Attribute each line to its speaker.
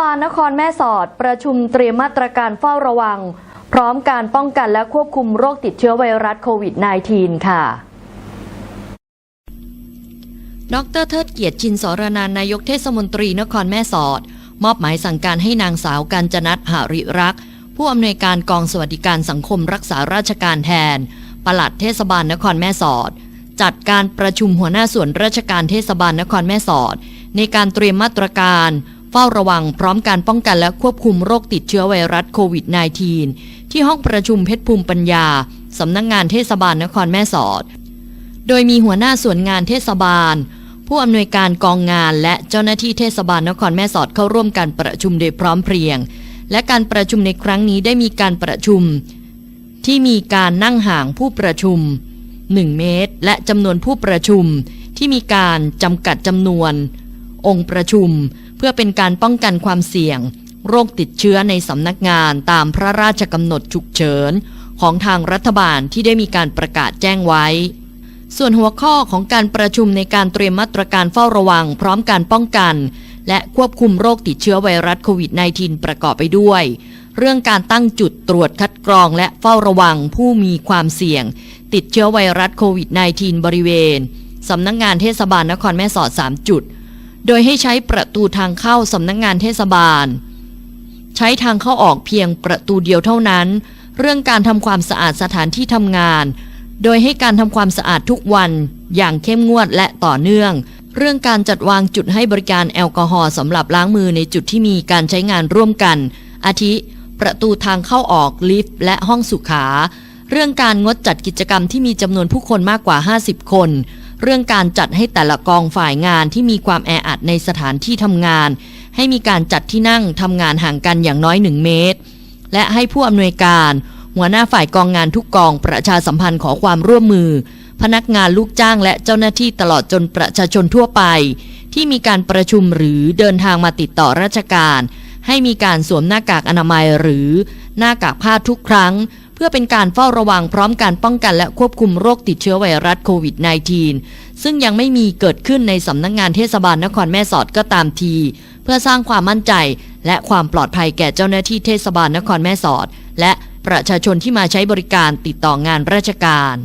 Speaker 1: บาลนครแม่สอดประชุมเตรียมมาตรการเฝ้าระวัง พร้อมการป้องกันและควบคุมโรคติดเชื้อไวรัสโควิด -19 ค่ะ
Speaker 2: ดรเทิดเกียรติชินสรนานนายกเทศมนตรีนครแม่สอด มอบหมายสั่งการให้นางสาวกัญจนัทหาริรัก ผู้อำนวยการกองสวัสดิการสังคมรักษาราชการแทน ปลัดเทศบาลนครแม่สอด จัดการประชุมหัวหน้าส่วนราชการเทศบาลนครแม่สอด ในการเตรียมมาตรการ เฝ้าระวังพร้อมการป้องกันและควบคุมโรคติดเชื้อไวรัสโควิด -19 ที่ห้องประชุมเพชรภูมิปัญญา สำนักงงานเทศบาลนครแม่สอด โดยมีหัวหน้าส่วนงานเทศบาล ผู้อำนวยการกองงานและเจ้าหน้าที่เทศบาลนครแม่สอดเข้าร่วมการประชุมโดยพร้อมเพรียง และการประชุมในครั้งนี้ได้มีการประชุม ที่มีการนั่งห่างผู้ประชุม 1 เมตร และจำนวนผู้ประชุมที่มีการจำกัดจำนวน องค์ประชุม เพื่อเป็นการป้องกันความเสี่ยง โรคติดเชื้อในสำนักงานตามพระราชกำหนดฉุกเฉิน ของทางรัฐบาลที่ได้มีการประกาศแจ้งไว้ ส่วนหัวข้อของการประชุมในการเตรียมมาตรการเฝ้าระวัง พร้อมการป้องกัน และควบคุมโรคติดเชื้อไวรัสโควิด -19 ประกอบไปด้วย เรื่องการตั้งจุดตรวจคัดกรองและเฝ้าระวังผู้มีความเสี่ยง ติดเชื้อไวรัสโควิด -19 บริเวณสำนักงงานเทศบาลนครแม่สอด 3 จุด โดยให้ใช้ประตูทางเข้าสำนักงงานเทศบาล ใช้ทางเข้าออกเพียงประตูเดียวเท่านั้น เรื่องการทำความสะอาดสถานที่ทำงาน โดยให้การทำความสะอาดทุกวันอย่างเข้มงวดและต่อเนื่อง เรื่องการจัดวางจุดให้บริการแอลกอฮอล์สำหรับล้างมือในจุดที่มีการใช้งานร่วมกัน อาทิ ประตูทางเข้าออกลิฟต์และห้องสุขา เรื่องการงดจัดกิจกรรมที่มีจำนวนผู้คนมากกว่า 50 คน เรื่องการจัดให้แต่ละกองฝ่ายงานที่มีความแออัดในสถานที่ทำงาน ให้มีการจัดที่นั่งทำงานห่างกันอย่างน้อย 1 เมตร และให้ผู้อำนวยการ หัวหน้าฝ่ายกองงานทุกกองประชาสัมพันธ์ขอความร่วมมือ พนักงานลูกจ้างและเจ้าหน้าที่ตลอดจนประชาชนทั่วไป ที่มีการประชุมหรือเดินทางมาติดต่อราชการ ให้มีการสวมหน้ากากอนามัยหรือหน้ากากผ้าทุกครั้ง พื่อเป็นการเฝ้าระวังพร้อมการป้องกันและควบคุมโรคติดเชื้อไวรัสโควิด -19 ซึ่งยังไม่มีเกิดขึ้นในสำนักงงานเทศบาลนครแม่สอดก็ตามที เพื่อสร้างความมั่นใจ และความปลอดภัยแก่เจ้าหน้าที่เทศบาลนครแม่สอด และประชาชนที่มาใช้บริการติดต่องานราชการ